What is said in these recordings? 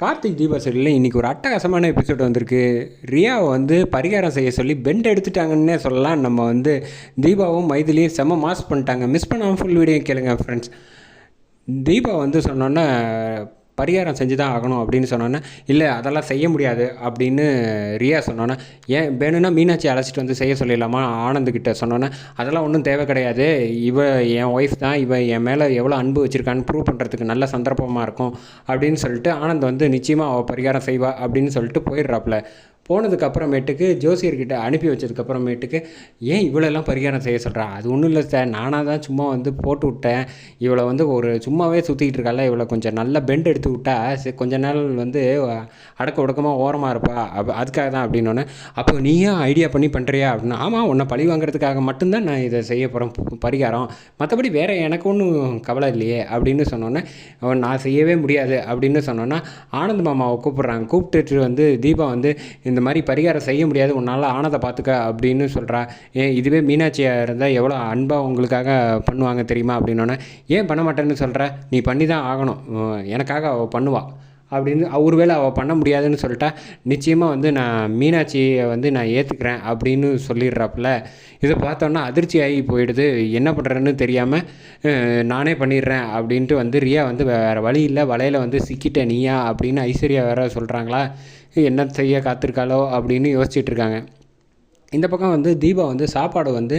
கார்த்திக் தீபா சரியில் இன்றைக்கி ஒரு அட்டகாசமான எபிசோட் வந்திருக்கு. ரியாவை வந்து பரிகாரம் செய்ய சொல்லி பெண்ட் எடுத்துட்டாங்கன்னே சொல்லலாம். நம்ம வந்து தீபாவும் மைதிலியும் செம்ம மாஸ் பண்ணிட்டாங்க. மிஸ் பண்ணாமல் ஃபுல் வீடியோ கேளுங்க ஃப்ரெண்ட்ஸ் தீபா வந்து சொன்னோன்னே பரிகாரம் செஞ்சு தான் ஆகணும் அப்படின்னு சொன்னோன்னே இல்லை அதெல்லாம் செய்ய முடியாது அப்படின்னு ரியா சொன்னோன்னே ஏன் வேணும்னா மீனாட்சி அழைச்சிட்டு வந்து செய்ய சொல்லிடலாமா? ஆனந்துக்கிட்ட சொன்னோன்னே அதெல்லாம் ஒன்றும் தேவை கிடையாது. இவ என் ஒய்ஃப் தான். இவ என் மேலே எவ்வளோ அன்பு வச்சுருக்கான்னு ப்ரூவ் பண்ணுறதுக்கு நல்ல சந்தர்ப்பமாக இருக்கும் அப்படின்னு சொல்லிட்டு ஆனந்த் வந்து நிச்சயமாக அவள் பரிகாரம் செய்வா அப்படின்னு சொல்லிட்டு போயிடுறாப்புல போனதுக்கு அப்புறமேட்டுக்கு ஜோசியர்கிட்ட அனுப்பி வச்சதுக்கப்புறமேட்டுக்கு ஏன் இவ்வளோலாம் பரிகாரம் செய்ய சொல்கிறா அது ஒன்றும் இல்லை சார் நானாக தான் சும்மா வந்து போட்டு விட்டேன். இவளை வந்து ஒரு சும்மாவே சுற்றிக்கிட்டு இருக்கால இவளை கொஞ்சம் நல்ல பெண்ட் எடுத்து விட்டா கொஞ்ச நாள் வந்து அடக்க ஒடுக்கமாக ஓரமாக இருப்பா. அப் அதுக்காக தான் அப்படின்னோடனே அப்போ நீயும் ஐடியா பண்ணி பண்ணுறியா அப்படின்னா ஆமாம் உன்னை பழி வாங்குறதுக்காக மட்டும்தான் நான் இதை செய்ய போகிறேன் பரிகாரம். மற்றபடி வேறு எனக்கு ஒன்றும் கவலை இல்லையே அப்படின்னு சொன்னோன்னே நான் செய்யவே முடியாது அப்படின்னு சொன்னோன்னா ஆனந்த் மாமாவை கூப்பிட்றாங்க. கூப்பிட்டுட்டு வந்து தீபா வந்து இந்த மாதிரி பரிகாரம் செய்ய முடியாது உன்னால் ஆனதை பார்த்துக்க அப்படின்னு சொல்கிறா ஏன் இதுவே மீனாட்சியாக இருந்தால் எவ்வளோ அன்பாக உங்களுக்காக பண்ணுவாங்க தெரியுமா அப்படின்னோடனே ஏன் பண்ண மாட்டேன்னு சொல்கிற நீ பண்ணி தான் ஆகணும் எனக்காக அவள் பண்ணுவாள் அப்படின்னு ஒருவேளை அவள் பண்ண முடியாதுன்னு சொல்லிட்டா நிச்சயமாக வந்து நான் மீனாட்சியை வந்து நான் ஏற்றுக்கிறேன் அப்படின்னு சொல்லிடுறாப்புல. இதை பார்த்தோன்னா அதிர்ச்சி ஆகி போயிடுது. என்ன பண்ணுறேன்னு தெரியாமல் நானே பண்ணிடுறேன் அப்படின்ட்டு வந்து ரியா வந்து வேறு வழி இல்லை வலையில் வந்து சிக்கிட்ட நீயா அப்படின்னு ஐஸ்வர்யா வேற சொல்கிறாங்களா என்ன செய்ய காத்திருக்காளோ அப்படின்னு யோசிச்சுட்ருக்காங்க இந்த பக்கம் வந்து தீபா வந்து சாப்பாடு வந்து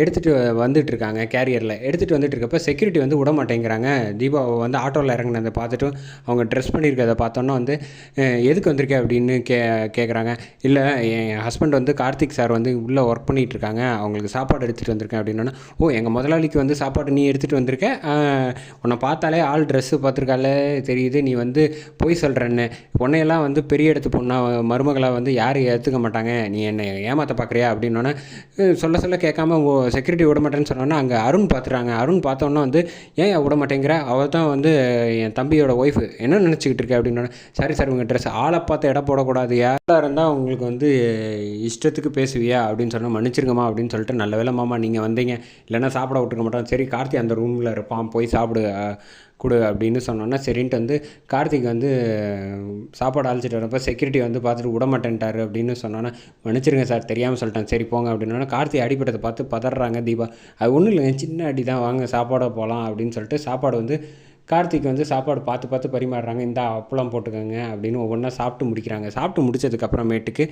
எடுத்துகிட்டு வந்துட்டு இருக்காங்க கேரியரில். எடுத்துகிட்டு வந்துட்டு இருக்கப்ப செக்யூரிட்டி வந்து விட மாட்டேங்கிறாங்க தீபாவை வந்து ஆட்டோவில் இறங்குனதை பார்த்துட்டு அவங்க ட்ரெஸ் பண்ணியிருக்கிறத பார்த்தோன்னா வந்து எதுக்கு வந்திருக்க? அப்படின்னு கே கேட்குறாங்க இல்லை என் ஹஸ்பண்ட் வந்து கார்த்திக் சார் வந்து உள்ளே ஒர்க் பண்ணிகிட்டு இருக்காங்க அவங்களுக்கு சாப்பாடு எடுத்துகிட்டு வந்திருக்கேன். அப்படின்னா ஓ எங்கள் முதலாளிக்கு வந்து சாப்பாடு நீ எடுத்துகிட்டு வந்திருக்க? உன்னை பார்த்தாலே ஆள் ட்ரெஸ்ஸு பார்த்துருக்காலே தெரியுது. நீ வந்து பொய் சொல்கிறேன்னு உன்னையெல்லாம் வந்து பெரிய இடத்து பொண்ணா மருமகளாக வந்து யாரும் ஏற்றுக்க மாட்டாங்க. நீ என்னை ஏமாற்ற பார்க்குற பார்க்குறியா அப்படின்னோடனே சொல்ல சொல்ல கேட்காம செக்யூரிட்டி விட மாட்டேன்னு சொன்னோன்னே அங்கே அருண் பார்த்துறாங்க அருண் பார்த்தோன்னே வந்து ஏன் விட மாட்டேங்கிற அவள் தான் வந்து என் தம்பியோட ஒய்ஃபு என்ன நினச்சிக்கிட்டு இருக்க? அப்படின்னோடனே சரி சார் உங்கள் ட்ரெஸ் ஆளை பார்த்து இடம் போடக்கூடாது யாராக இருந்தால் உங்களுக்கு வந்து இஷ்டத்துக்கு பேசுவியா? அப்படின்னு சொன்னால் மன்னிச்சிருங்கம்மா அப்படின்னு சொல்லிட்டு நல்ல வேலை மாமா நீங்கள் வந்தீங்க. இல்லைன்னா சாப்பிட விட்டுருக்க மாட்டோம். சரி கார்த்தி அந்த ரூமில் இருப்பான். போய் சாப்பிடு. கொடு அப்படின்னு சொன்னோன்னா சரின்ட்டு வந்து கார்த்திக் வந்து சாப்பாடு அழைச்சிட்டு வரப்போ செக்யூரிட்டி வந்து பார்த்துட்டு விடமாட்டேன்ட்டாரு அப்படின்னு சொன்னோன்னா மன்னிச்சிருங்க சார் தெரியாமல் சொல்லிட்டேன் சரி போங்க அப்படின்னா கார்த்திக் அடிப்பட்டதை பார்த்து பதறாங்க தீபா. அது ஒன்றும் இல்லைங்க சின்ன அடி தான் வாங்க சாப்பாடை போகலாம் அப்படின்னு சொல்லிட்டு சாப்பாடு வந்து கார்த்திக் வந்து சாப்பாடு பார்த்து பார்த்து பரிமாறுறாங்க இந்த அப்பளம் போட்டுக்கோங்க அப்படின்னு ஒவ்வொன்றா சாப்பிட்டு முடிக்கிறாங்க. சாப்பிட்டு முடிச்சதுக்கப்புறமேட்டுக்கு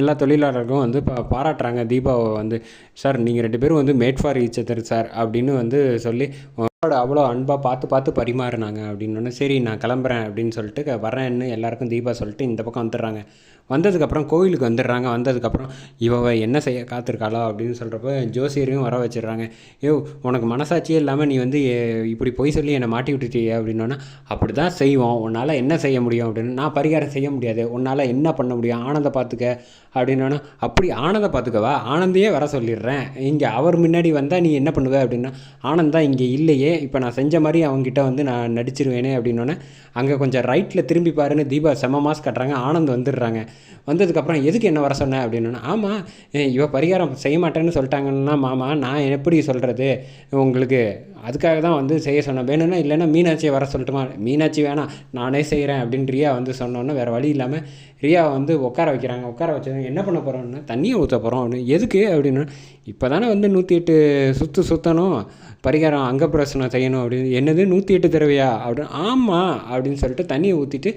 எல்லா தொழிலாளர்களும் வந்து பா பாராட்டுறாங்க தீபாவை வந்து. சார் நீங்கள் ரெண்டு பேரும் வந்து made for each other sir அப்படின்னு வந்து சொல்லி அவ்வளோ அன்பாக பார்த்து பார்த்து பரிமாறினாங்க அப்படின்னோடனே சரி நான் கிளம்புறேன் அப்படின்னு சொல்லிட்டு வரேன்னு எல்லாருக்கும் தீபா சொல்லிட்டு இந்த பக்கம் வந்துடுறாங்க. வந்ததுக்கப்புறம் கோயிலுக்கு வந்துடுறாங்க. வந்ததுக்கப்புறம் இவ என்ன செய்ய காத்திருக்காளோ அப்படின்னு சொல்கிறப்ப ஜோசியரையும் வர வச்சிடுறாங்க. ஏ உனக்கு மனசாட்சியே இல்லாமல் நீ வந்து இப்படி பொய் சொல்லி என்னை மாட்டி விட்டுட்டியே அப்படின்னோன்னா அப்படி தான் செய்வோம். உன்னால் என்ன செய்ய முடியும்? அப்படின்னு நான் பரிகாரம் செய்ய முடியாது. உன்னால் என்ன பண்ண முடியும்? ஆனந்த பார்த்துக்க அப்படின்னோன்னா அப்படி ஆனந்த பார்த்துக்கவா ஆனந்தையே வர சொல்லிடுறேன். இங்கே அவர் முன்னாடி வந்தால் நீ என்ன பண்ணுவ? அப்படின்னா ஆனந்தா இங்கே இல்லையே. இப்போ நான் செஞ்ச மாதிரி அவங்ககிட்ட வந்து நான் நடிச்சிருவேனே அப்படின்னோடனே அங்கே கொஞ்சம் ரைட்டில் திரும்பி பாருன்னு தீபா செம மாஸ் கட்டுறாங்க ஆனந்த் வந்துடுறாங்க. வந்ததுக்கப்புறம் எதுக்கு என்ன வர சொன்னேன் அப்படின்னா ஆமாம் இவ பரிகாரம் செய்ய மாட்டேன்னு சொல்லிட்டாங்கன்னா மாமா நான் எப்படி சொல்கிறது உங்களுக்கு அதுக்காக தான் வந்து செய்ய சொன்னேன். வேணும்னா இல்லைன்னா மீனாட்சியை வர சொல்லட்டுமா? மீனாட்சி வேணாம் நானே செய்கிறேன் அப்படின்றியா வந்து சொன்னோன்னே வேறு வழி இல்லாமல் ரியாவை வந்து உட்கார வைக்கிறாங்க. உட்கார வச்சது என்ன பண்ண போகிறோம்னா தண்ணியை ஊற்ற போகிறோம் அப்படின்னு எதுக்கு அப்படின்னா இப்போ தானே வந்து நூற்றி எட்டு சுற்று சுற்றணும் பரிகாரம் அங்க பிரசனம் செய்யணும் அப்படின்னு என்னது நூற்றி எட்டு தடவையா அப்படின்னு ஆமாம் அப்படின்னு சொல்லிட்டு தண்ணியை ஊற்றிட்டு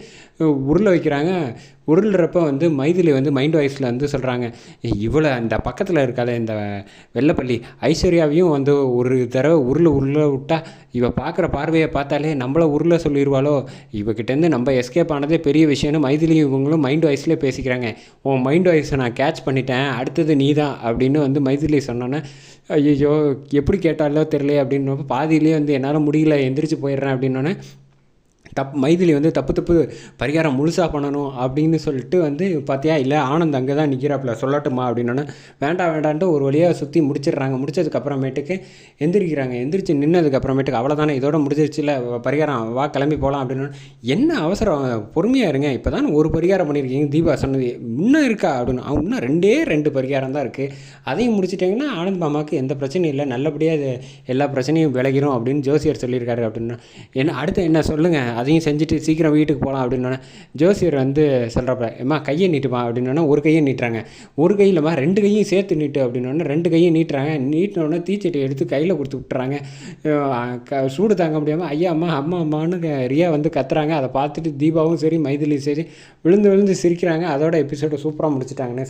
உருளை வைக்கிறாங்க. உருள்றப்ப வந்து மைதிலி வந்து மைண்ட் வாய்ஸில் வந்து சொல்கிறாங்க இவ்வளோ அந்த பக்கத்தில் இருக்காளே இந்த வெள்ளப்பள்ளி. ஐஸ்வர்யாவையும் வந்து ஒரு தடவை உருளை உருளை விட்டா இவள் பார்க்குற பார்வையை பார்த்தாலே நம்மள உருளை சொல்லிடுவாளோ இவகிட்டேருந்து நம்ம எஸ்கேப் ஆனதே பெரிய விஷயம்னு மைதிலியும் இவங்களும் மைண்ட் வாய்ஸ்லேயே பேசிக்கிறாங்க. உன் மைண்ட் வாய்ஸை நான் கேட்ச் பண்ணிட்டேன் அடுத்தது நீ தான் அப்படின்னு வந்து மைதிலி சொன்னோன்னே ஐயோ எப்படி கேட்டாலோ தெரியல அப்படின்னப்ப பாதியிலே வந்து என்னால் முடியல எந்திரிச்சு போயிடுறேன் அப்படின்னோடனே தப் மைதிலி வந்து தப்பு தப்பு பரிகாரம் முழுசாக பண்ணணும் அப்படின்னு சொல்லிட்டு வந்து பார்த்தியா இல்லை ஆனந்த் அங்கே தான் நிற்கிறாப்புல சொல்லட்டுமா அப்படின்னோடனே வேண்டாம் வேண்டான்ட்டு ஒரு வழியாக சுற்றி முடிச்சிடுறாங்க. முடிச்சதுக்கப்புறமேட்டுக்கு எந்திரிக்கிறாங்க. எந்திரிச்சு நின்னதுக்கப்புறமேட்டுக்கு அவ்வளோதானே இதோட முடிஞ்சிருச்சுல பரிகாரம் வா கிளம்பி போகலாம் அப்படின்னு என்ன அவசரம் பொறுமையாக இருங்க இப்போ தான் ஒரு பரிகாரம் பண்ணியிருக்கீங்க தீபா சொன்னது இன்னும் இருக்கா அப்படின்னு. அவங்க இன்னும் ரெண்டே ரெண்டு பரிகாரம் தான் இருக்குது அதையும் முடிச்சிட்டிங்கன்னா ஆனந்த் மாமாவுக்கு எந்த பிரச்சனையும் இல்லை நல்லபடியாக எல்லா பிரச்சனையும் விலகிரும் அப்படின்னு ஜோசியர் சொல்லியிருக்காரு அப்படின்னா. என்ன அடுத்து என்ன சொல்லுங்கள் அது அதையும் செஞ்சுட்டு சீக்கிரம் வீட்டுக்கு போகலாம் அப்படின்னோடனே ஜோசியர் வந்து சொல்கிறப்ப ஏம்மா கையை நீட்டுமா? அப்படின்னோடனே ஒரு கையை நீட்டுறாங்க. ஒரு கையில்மா ரெண்டு கையும் சேர்த்து நீட்டு அப்படின்னோடனே ரெண்டு கையும் நீட்டுறாங்க. நீட்டினோடனே தீச்சட்டி எடுத்து கையில் கொடுத்து விட்டுறாங்க. க சூடு தாங்க முடியாமல் ஐயா அம்மா அம்மா அம்மான்னு ரியா வந்து கத்துறாங்க. அதை பார்த்துட்டு தீபாவும் சரி மைதிலியும் சரி விழுந்து விழுந்து சிரிக்கிறாங்க. அதோட எபிசோட சூப்பராக முடிச்சிட்டாங்கன்னே